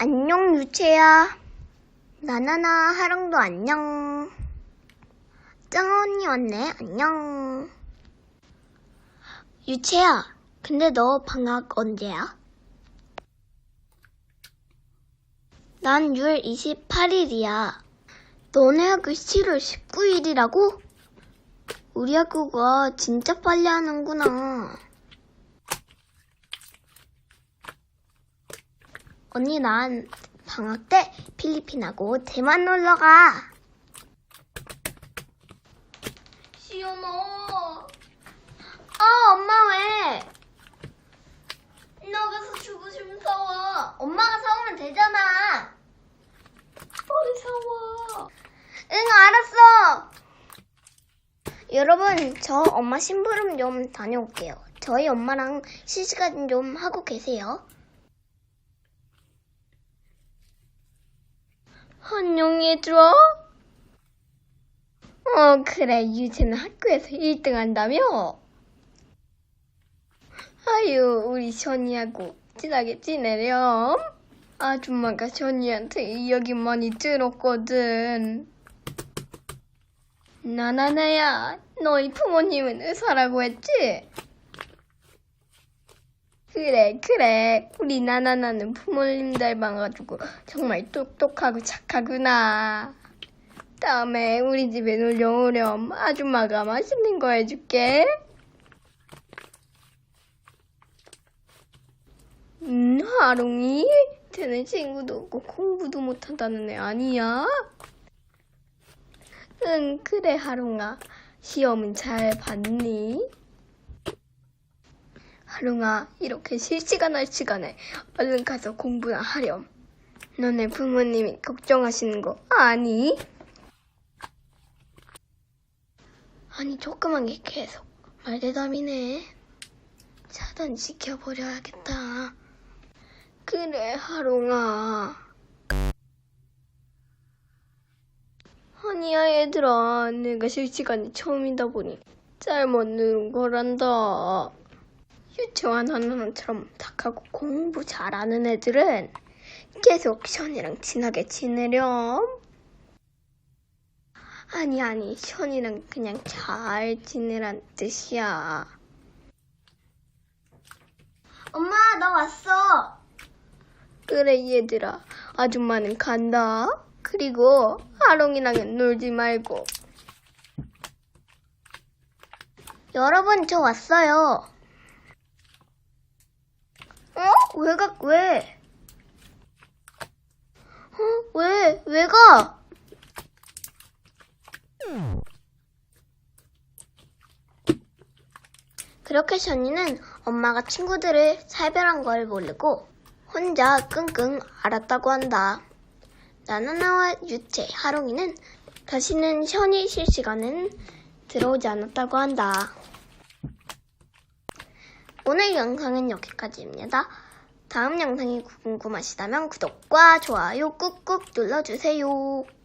안녕, 유채야. 나나나, 하랑도 안녕. 짱 언니 왔네, 안녕. 유채야, 근데 너 방학 언제야? 난 6월 28일이야. 너네 학교 7월 19일이라고? 우리 학교가 진짜 빨리 하는구나. 언니 난 방학 때 필리핀하고 대만 놀러 가. 시연아. 아 엄마 왜? 나가서 주고 싶으면 사와. 엄마가 사오면 되잖아. 빨리 사와. 응 알았어. 여러분 저 엄마 심부름 좀 다녀올게요. 저희 엄마랑 시시간 좀 하고 계세요. 안녕 얘들아. 어 그래 유진은 학교에서 1등 한다며? 아유 우리 션이하고 친하게 지내렴. 아줌마가 션이한테 이야기 많이 들었거든. 나나나야 너희 부모님은 의사라고 했지? 그래, 그래. 우리 나나나는 부모님 닮아가지고 정말 똑똑하고 착하구나. 다음에 우리 집에 놀러 오렴. 아줌마가 맛있는 거 해줄게. 음, 하롱이? 쟤는 친구도 없고 공부도 못한다는 애 아니야? 응, 그래, 하롱아. 시험은 잘 봤니? 하룽아, 이렇게 실시간 할 시간에 얼른 가서 공부나 하렴. 너네 부모님이 걱정하시는 거 아니? 아니, 조그만 게 계속 말대답이네. 차단시켜버려야겠다. 그래, 하롱아. 아니야, 얘들아. 내가 실시간이 처음이다 보니 잘못 누른 거란다. 유치원 하나처럼 착하고 공부 잘하는 애들은 계속 션이랑 친하게 지내렴. 아니 아니 션이랑 그냥 잘 지내란 뜻이야. 엄마 나 왔어. 그래 얘들아 아줌마는 간다. 그리고 하롱이랑은 놀지 말고. 여러분 저 왔어요. 어? 왜 가, 왜? 어? 왜? 왜 가? 그렇게 션이는 엄마가 친구들을 살벌한 걸 모르고 혼자 끙끙 앓았다고 한다. 나나나와 유채, 하롱이는 다시는 션이 실시간은 들어오지 않았다고 한다. 오늘 영상은 여기까지입니다. 다음 영상이 궁금하시다면 구독과 좋아요 꾹꾹 눌러주세요.